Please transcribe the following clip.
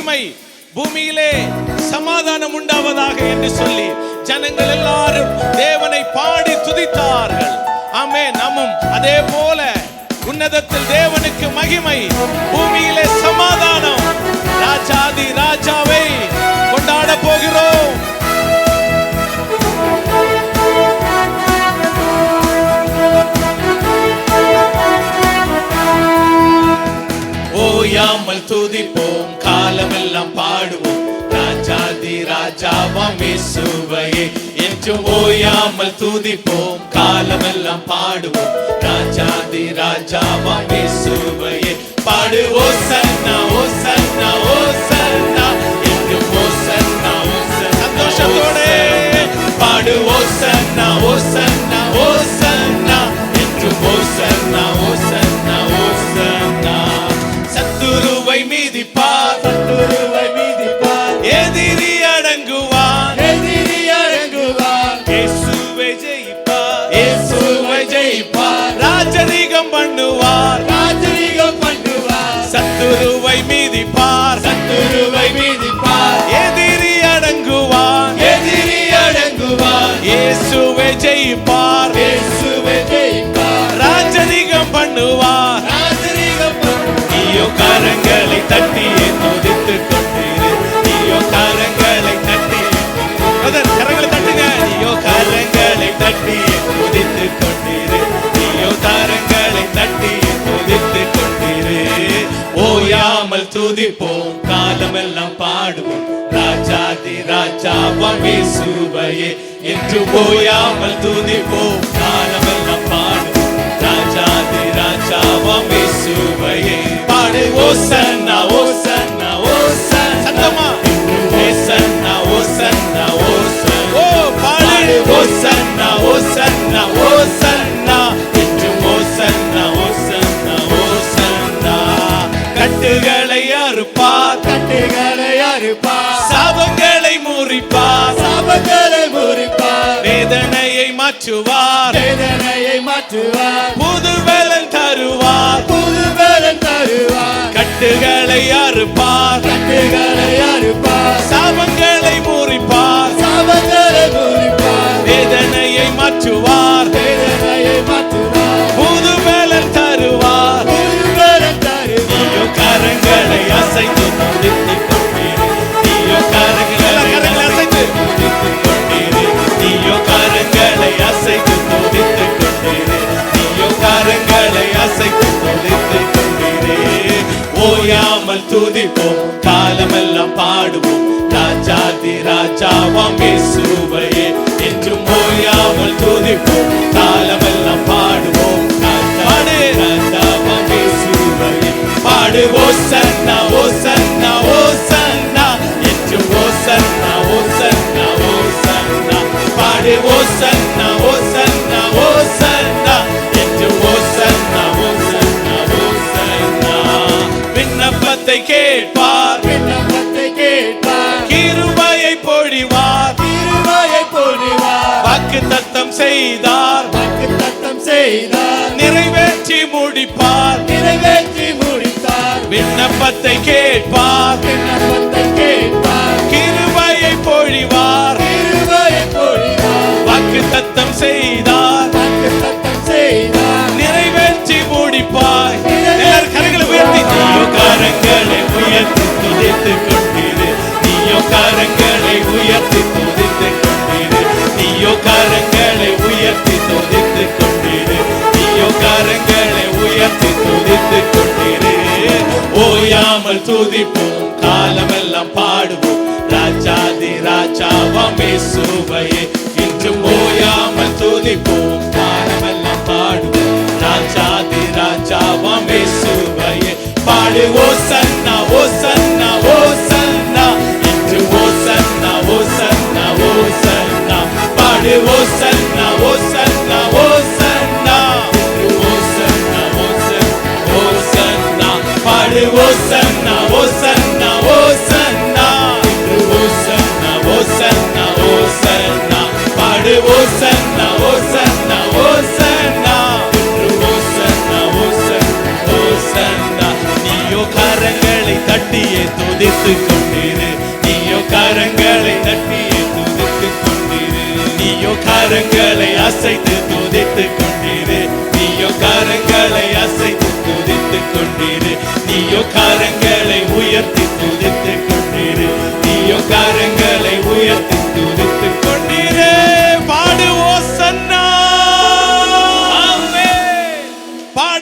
மகிமை பூமியிலே சமாதானம் உண்டாவதாக என்று சொல்லி ஜனங்கள் எல்லாரும் தேவனை பாடி துதித்தார்கள். ஆமே நம்மும் அதே போல உன்னதத்தில் தேவனுக்கு மகிமை பூமியிலே சமாதானம். ராஜாதி ராஜாவை கொண்டாட போகிறோம். ஓயாமல் துதிப்போம். காலமெல்லாம் பாடுவோம். ராஜாதி ராஜாவாம் இயேசுவையே. என்றும் ஓயாமல் துதிப்போம். காலமெல்லாம் பாடுவோம். ராஜாதி ராஜாவாம் இயேசுவையே. பாடு சன்னா ஓ சன்னா ஓ சன்னா. என்றும் ஓ சன்னா ஓ சன்னா. சந்தோஷத்தோட. பாடு சன்னா ஓ சன்னா. ஜெயிப்பார். ராஜரீகம் பண்ணுவார். நீயோ கரங்களை தட்டி துதித்து கொண்டிரு. நீயோ கரங்களை தட்டி கரங்களை தட்டுங்க. நீயோ கரங்களை தட்டி துதித்து கொண்டிரு. நீயோ கரங்களை தட்டி துதித்து கொண்டிரு. ஓயாமல் துதிப்போம் காலமெல்லாம் பாடுவோம். ராஜாதி ராஜாவாம் இயேசுவையே என்று ஓயாமல் துதிப்போம். காலமெல்லாம் பாடுவோம் ராஜாதி ராஜாவாம் இயேசுவையே பாடு ஓசன்னா ஓசன்னா ஓசன்னா. ஓசன்னா ஓசன்னா கட்டுகளை அறுப்பார் கட்டுகளை அறுப்பார் சாபங்களை முறிப்பார் சாபங்களை முறிப்பார் வேதனையை மாற்றுவார். வேதனையை மாற்றுவார். புது வேலன் தருவார். புது பலன் தருவார். கட்டுகளை அறுப்பார். கட்டுகளை கரங்களை அசைத்து துதித்துக் கொண்டீரு. நீயோ கரங்களை அசைத்து. துதித்துக் கொண்டீரு. நீயோ கரங்களை அசைத்து துதித்துக் கொண்டீரு. நீயோ கரங்களை அசைத்து துதித்துக் கொண்டீரு. ஓயாமல் துதிப்போம் காலமெல்லாம் பாடுவோம். ராஜாதி ராஜாவாம் இயேசுவையே. என்றும் ஓயாமல் துதிப்போம் காலமெல்லாம் செய்தார். வாக்கு தத்தம் செய்தார். நிறைவேற்றி முடிப்பார். நிறைவேற்றி முடித்தார். விண்ணப்பத்தை கேட்பார். விண்ணப்பத்தை நாங்கள் துதிப்போம் காலமெல்லாம் பாடுவோம். ராஜாதி ராஜாவாம் இயேசுவையே. இன்று ஓயாமல் துதிப்போம் காலமெல்லாம் பாடுவோம். ராஜாதி ராஜாவாம் இயேசுவையே. பாடு ஓ சன்னா ஓ சன்னா ஓ சன்னா இன்று ஓ சன்னா ஓ சன்னா ஓ சன்னா பாடு ஓ சன்னா ஓ சன்னா ஓ சன்னா இன்று ஓ சன்னா ஓ சன்னா ஓ சன்னா பாடு ஓ கரங்களை அசைத்து துதித்து கொண்டிரு. நீயோ கரங்களை அசைத்து துதித்து கொண்டிரு. நீயோ கரங்களை உயர்த்தி துதி